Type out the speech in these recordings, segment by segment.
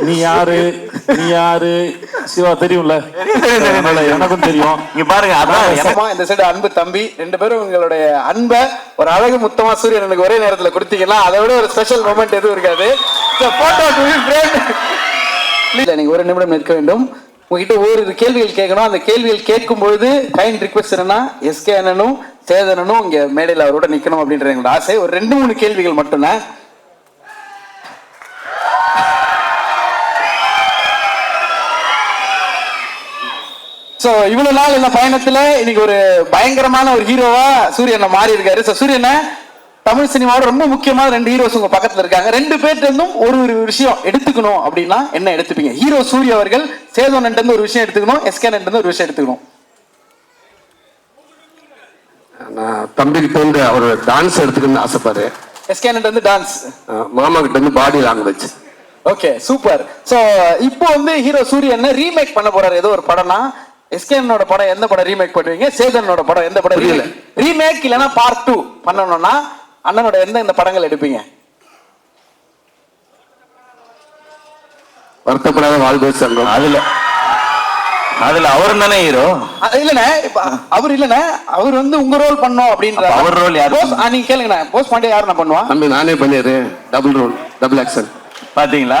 நீ யாரு? நீ யாரு? சிவா தெரியும்ல? அதனால எனக்கும் தெரியும். இங்க பாருங்க அதான் எனக்கு- இந்த சைடு அன்பு தம்பி. ரெண்டு பேரும் உங்களுடைய அன்பை ஒரு அழகு முத்தமா சூரியனுக்கு ஒரே நேரத்துல கொடுத்தீங்கன்னா அதை விட ஒரு ஸ்பெஷல் மூமெண்ட் எதுவும் இருக்காது. போட்டோ நீங்க ஒரு நிமிடம் நிற்க வேண்டும். உங்ககிட்ட ஒரு கேள்விகள் கேட்கணும். அந்த கேள்விகள் கேட்கும் பொழுது கைண்ட் ரிக்வஸ்ட் என்னன்னா எஸ்கே அண்ணனும் சேதனனும் இங்க மேடையில் அவரோட நிக்கணும் அப்படின்ற எங்களோட ஆசை. ஒரு ரெண்டு மூணு கேள்விகள் மட்டும்தான். சோ இவ்வளவு நாள் இந்த பயணத்துல இன்னைக்கு ஒரு பயங்கரமான ஒரு ஹீரோவா சூரியனை மாறி இருக்காரு சோ சூரியனை தமிழ் சினிமாவோட ரொம்ப முக்கியமான ரெண்டு ஹீரோஸ் உங்க பக்கத்துல இருக்காங்க ரெண்டு பேர்ட்ட இருந்தும் ஒரு ஒரு விஷயம் எடுத்துக்கணும் அப்படின்னா என்ன எடுத்துப்பீங்க ஹீரோ சூரிய அவர்கள் சேதோனன் இருந்து ஒரு விஷயம் எடுத்துக்கணும் எஸ்கேன் இருந்து ஒரு விஷயம் எடுத்துக்கணும் நான் தம்பிக்கிட்ட இருந்து அவர் டான்ஸ் எடுத்துக்கணும்னு ஆசைப்பாரு எஸ்கேன் வந்து டான்ஸ் மாமா கிட்ட வந்து body language okay super so இப்போ வந்து ஹீரோ சூரியன் ரீமேக் பண்ண போறாரு ஏதோ ஒரு படம்னா எஸ்கேனோட படம் எந்த படம் ரீமேக் பண்ணுவீங்க? சேதனோட படம் எந்த படம் புரியல. ரீமேக் இல்லனா பார்ட் டூ பண்ணணும்னா அண்ணனோட எந்த இந்த படங்கள் எடுப்பீங்க? வருத்தப்படாத வாழ்வு சங்கம். அதுல அதுல அவரும் தானே ஹீரோ இல்லண்ணே இப்ப அவர் இல்லண்ணே அவர் வந்து உங்க ரோல் பண்ணோம் அப்படின்ற அப்ப அவர் role யாரு போஸ் நீங்க கேளுங்கண்ணே. போஸ் பாண்டியா யாருண்ணா பண்ணுவா? தம்பி நானே பண்ணிடு டபுள் ரோல் டபுள் ஆக்ஷன் பாத்தீங்களா?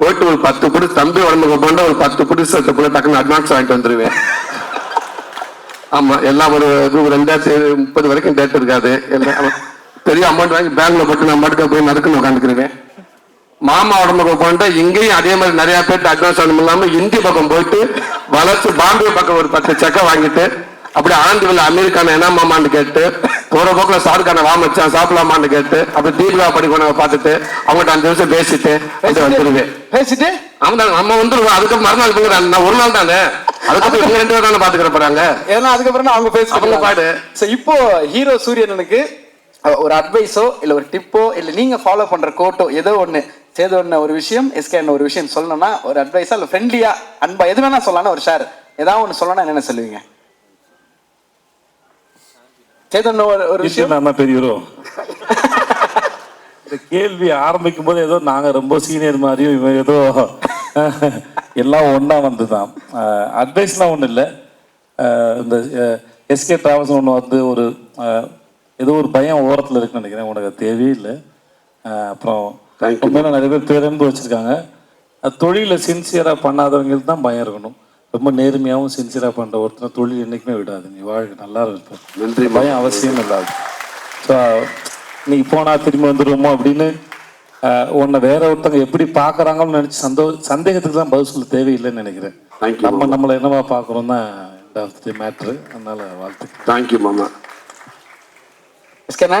போயிட்டு ஒரு பத்து புடிச்சு தம்பி உடம்புக்கு போனா ஒரு பத்து புடிச்சு சட்டு போல டக்குன்னு அட்வான்ஸ் வாங்கிட்டு வந்துருவேன். ஆமா எல்லாம் ஒரு இது ரெண்டாயிரத்தி முப்பது வரைக்கும் டேட் இருக்காது. எல்லாம் பெரிய அமௌண்ட் வாங்கி பேங்க்ல போட்டு நான் மட்டும் போய் நடக்குன்னு உட்காந்துக்கிறேன் மாமா உடம்புக்கு போனா இங்கேயும் அதே மாதிரி நிறைய பேர்ட்டு அட்வான்ஸ் வாங்க இல்லாம இந்தி பக்கம் போயிட்டு வளர்ச்சி பாம்பே பக்கம் ஒரு பத்து செக்கை வாங்கிட்டு அப்படி ஆந்திரில் அமெரிக்கான என்ன மாமான்னு கேட்டு போற போக்குல சாருக்கான வா மச்சான் சாப்பிடலாமான்னு கேட்டு அப்படி தீபிகா படிக்கணும் பார்த்துட்டு அவங்ககிட்ட அஞ்சு நிமிஷம் பேசிட்டு அப்படியே வந்துருவேன். பேசிட்டு? தான் நம்ம வந்துருவோம். அதுக்கு மறுநாள் போங்க நான் ஒரு நாள் தானே? அதுக்கப்புறம் இவங்க ரெண்டு பேரும் தானே பாத்துக்கிற போறாங்க? ஏன்னா அதுக்கப்புறம் அவங்க பேசுவாங்க அவங்க பாடு. சோ இப்போ ஹீரோ சூரியனுக்கு ஒரு அட்வைஸோ இல்ல ஒரு டிப்போ இல்ல நீங்க ஃபாலோ பண்ற கோட்டோ ஏதோ ஒண்ணு சேது ஒண்ணு ஒரு விஷயம் எஸ்கே ஒரு விஷயம் சொல்லணும்னா ஒரு அட்வைஸா இல்ல ஃப்ரெண்ட்லியா அன்பா எது வேணா சொல்லலாம் ஒரு ஷேர் ஏதாவது ஒண்ணு சொல்லணும்னா என்னென்ன சொல்லுவீங்க? சேதன் ஒரு விஷயம்? நான் பெரிய hero. இந்த கேள்வி ஆரம்பிக்கும் போது ஏதோ நாங்க ரொம்ப சீனியர் மாதிரியும் இவன் ஏதோ எல்லாம் ஒண்ணா வந்துதான். அட்வைஸ்லாம் ஒன்றும் இல்லை. இந்த எஸ்கே டிராவல்ஸ் ஒன்று வந்து ஒரு ஏதோ ஒரு பயம் ஓரத்தில் இருக்குன்னு நினைக்கிறேன். உனக்கு அது தேவையே இல்லை அஹ், அப்புறம். உண்மையில நிறைய பேர் பேரன்பு வச்சிருக்காங்க. அது தொழிலை சின்சியராக பண்ணாதவங்களுக்கு தான் பயம் இருக்கணும். ரொம்ப நேர்மையாகவும் சின்சியராக பண்ணுற ஒருத்தனை தொழில் என்றைக்குமே விடாது. நீ வாழ்க்கை நல்லா இருப்பேன் நன்றி பயம் அவசியம் இல்லாது ஸோ நீ போனா திரும்பி வந்துடுவோமோ அப்படின்னு உன்னை வேற ஒருத்தவங்க எப்படி பார்க்கறாங்கன்னு நினைச்சு சந்தோ சந்தேகத்துக்கு தான் பதில் சொல்ல தேவையில்லைன்னு நினைக்கிறேன். நம்ம நம்மளை என்னவா பார்க்குறோம் தான் இந்த மேட்ரு அதனால வாழ்த்துக்கள். தேங்க்யூ மாமா எஸ்கேண்ணா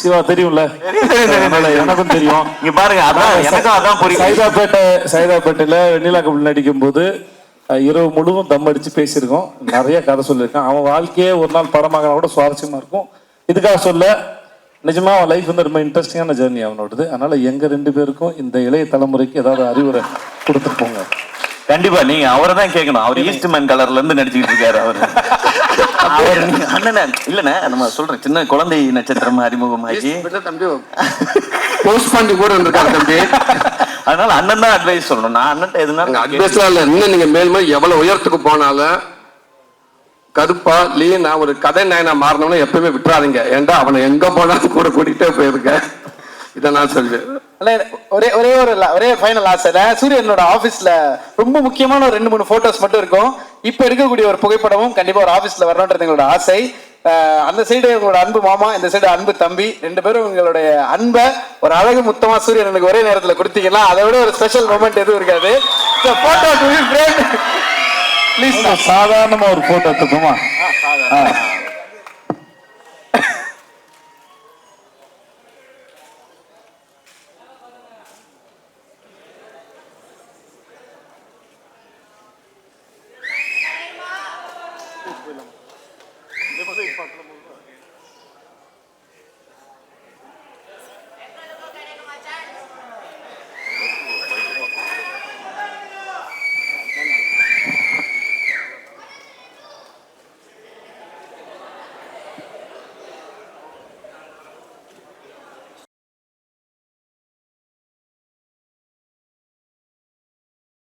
சிவா தெரியும்ல? அதனால எனக்கும் தெரியும். இங்க பாருங்க அதான் எனக்கும் அதான் புரியும் சைதாப்பேட்டை சைதாப்பேட்டையில வெண்ணிலா கபில் நடிக்கும் போது இரவு முழுவதும் தம் அடிச்சு பேசியிருக்கோம். நிறைய கதை சொல்லியிருக்கான். அவன் வாழ்க்கையே ஒரு நாள் படமாக கூட சுவாரஸ்யமா இருக்கும். இதுக்காக சொல்ல நிஜமா அவன் லைஃப் வந்து ரொம்ப இன்ட்ரெஸ்டிங்கான ஜேர்னி அவனோடது. அதனால எங்க ரெண்டு பேருக்கும் இந்த இளைய தலைமுறைக்கு ஏதாவது அறிவுரை கொடுத்துட்டு போங்க. கண்டிப்பா நீங்க அவரை தான் கேட்கணும். அவர் ஈஸ்ட்மேன் கலர்ல இருந்து நடிச்சுக்கிட்டு இருக்காரு அவரு. அண்ணனே இல்லண்ணே நம்ம சொல்றேன் சின்ன குழந்தை நட்சத்திரம் அறிமுகமாகி. தம்பி. போஸ்ட் பண்ணி கூட வந்திருக்காரு தம்பி. அதனால அண்ணன் தான் அட்வைஸ் சொல்லணும். நான் அண்ணன் எதுனாலும் அட்வைஸ்லாம் இல்ல. இன்னும் நீங்க மேல் மேல் எவ்வளவு உயரத்துக்கு போனாலும் கருப்பா லீனா ஒரு கதை நாயனா மாறணும்னு எப்பயுமே விட்டுறாதீங்க. ஏன்டா அவனை எங்க போனாலும் கூட கூட்டிகிட்டே போயிருக்க? இதை நான் அண்ணே, ஒரே ஒரே ஒரு ஒரே ஃபைனல் ஆசை சூரியனோட ஆபீஸ்ல ரொம்ப முக்கியமான ஒரு ரெண்டு மூணு போட்டோஸ் மட்டும் இருக்கும். இப்ப எடுக்கக்கூடிய ஒரு புகைப்படமும் கண்டிப்பா ஒரு ஆபீஸ்ல வரணுன்றது எங்களோட ஆசை. அந்த சைடு உங்களோட அன்பு மாமா இந்த சைடு அன்பு தம்பி ரெண்டு பேரும் உங்களுடைய அன்பை ஒரு அழகு முத்தமா சூரியன் எனக்கு ஒரே நேரத்துல கொடுத்தீங்கன்னா அதை விட ஒரு ஸ்பெஷல் மூமெண்ட் எதுவும் இருக்காது. போட்டோ ப்ளீஸ் ஒரு சாதாரணமா ஒரு photo Wait lang. Hindi pa sa impact na muna.